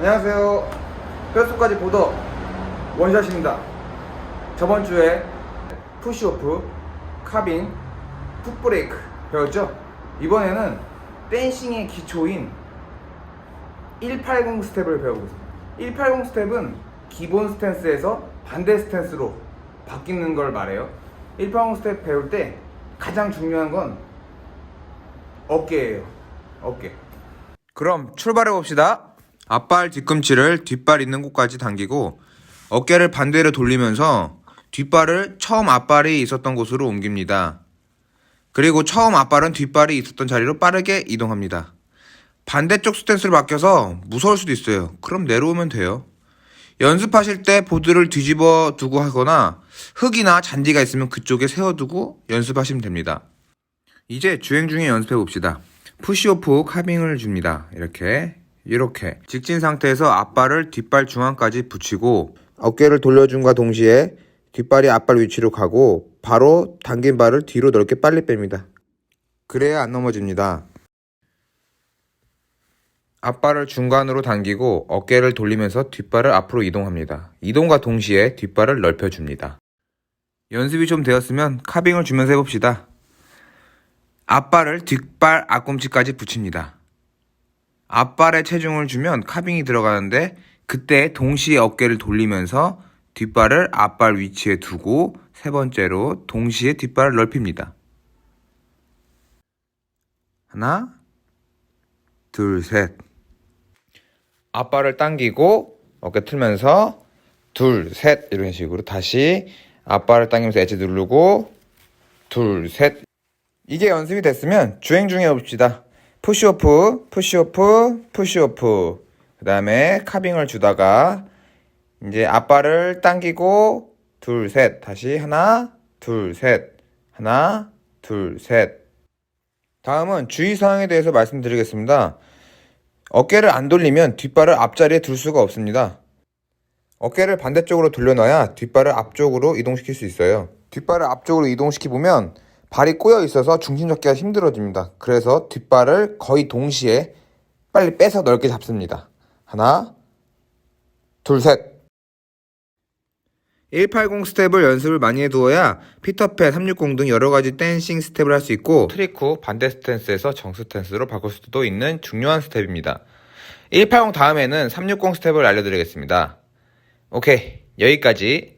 안녕하세요. 뼛속까지 보더 원샷입니다. 저번 주에 푸시오프, 카빙, 풋브레이크 배웠죠? 이번에는 댄싱의 기초인 180 스텝을 배워보겠습니다. 180 스텝은 기본 스탠스에서 반대 스탠스로 바뀌는 걸 말해요. 180 스텝 배울 때 가장 중요한 건 어깨예요. 어깨. 그럼 출발해 봅시다. 앞발 뒤꿈치를 뒷발 있는 곳까지 당기고 어깨를 반대로 돌리면서 뒷발을 처음 앞발이 있었던 곳으로 옮깁니다. 그리고 처음 앞발은 뒷발이 있었던 자리로 빠르게 이동합니다. 반대쪽 스탠스로 바뀌어서 무서울 수도 있어요. 그럼 내려오면 돼요. 연습하실 때 보드를 뒤집어 두고 하거나 흙이나 잔디가 있으면 그쪽에 세워두고 연습하시면 됩니다. 이제 주행 중에 연습해 봅시다. 푸시오프 카빙을 줍니다. 이렇게 이렇게 직진 상태에서 앞발을 뒷발 중앙까지 붙이고 어깨를 돌려준과 동시에 뒷발이 앞발 위치로 가고 바로 당긴 발을 뒤로 넓게 빨리 뺍니다. 그래야 안 넘어집니다. 앞발을 중간으로 당기고 어깨를 돌리면서 뒷발을 앞으로 이동합니다. 이동과 동시에 뒷발을 넓혀줍니다. 연습이 좀 되었으면 카빙을 주면서 해봅시다. 앞발을 뒷발 앞꿈치까지 붙입니다. 앞발에 체중을 주면 카빙이 들어가는데 그때 동시에 어깨를 돌리면서 뒷발을 앞발 위치에 두고 세 번째로 동시에 뒷발을 넓힙니다. 하나, 둘, 셋. 앞발을 당기고 어깨 틀면서 둘, 셋 이런 식으로 다시 앞발을 당기면서 엣지 누르고 둘, 셋 이게 연습이 됐으면 주행 중에 해봅시다. 푸시오프, 푸시오프, 푸시오프. 그 다음에 카빙을 주다가 이제 앞발을 당기고 둘, 셋. 다시 하나, 둘, 셋. 하나, 둘, 셋. 다음은 주의사항에 대해서 말씀드리겠습니다. 어깨를 안 돌리면 뒷발을 앞자리에 둘 수가 없습니다. 어깨를 반대쪽으로 돌려놔야 뒷발을 앞쪽으로 이동시킬 수 있어요. 뒷발을 앞쪽으로 이동시키보면 발이 꼬여 있어서 중심 잡기가 힘들어집니다. 그래서 뒷발을 거의 동시에 빨리 빼서 넓게 잡습니다. 하나, 둘, 셋. 180 스텝을 연습을 많이 해두어야 피터팬, 360 등 여러 가지 댄싱 스텝을 할 수 있고 트릭 후 반대 스탠스에서 정 스탠스로 바꿀 수도 있는 중요한 스텝입니다. 180 다음에는 360 스텝을 알려드리겠습니다. 오케이, 여기까지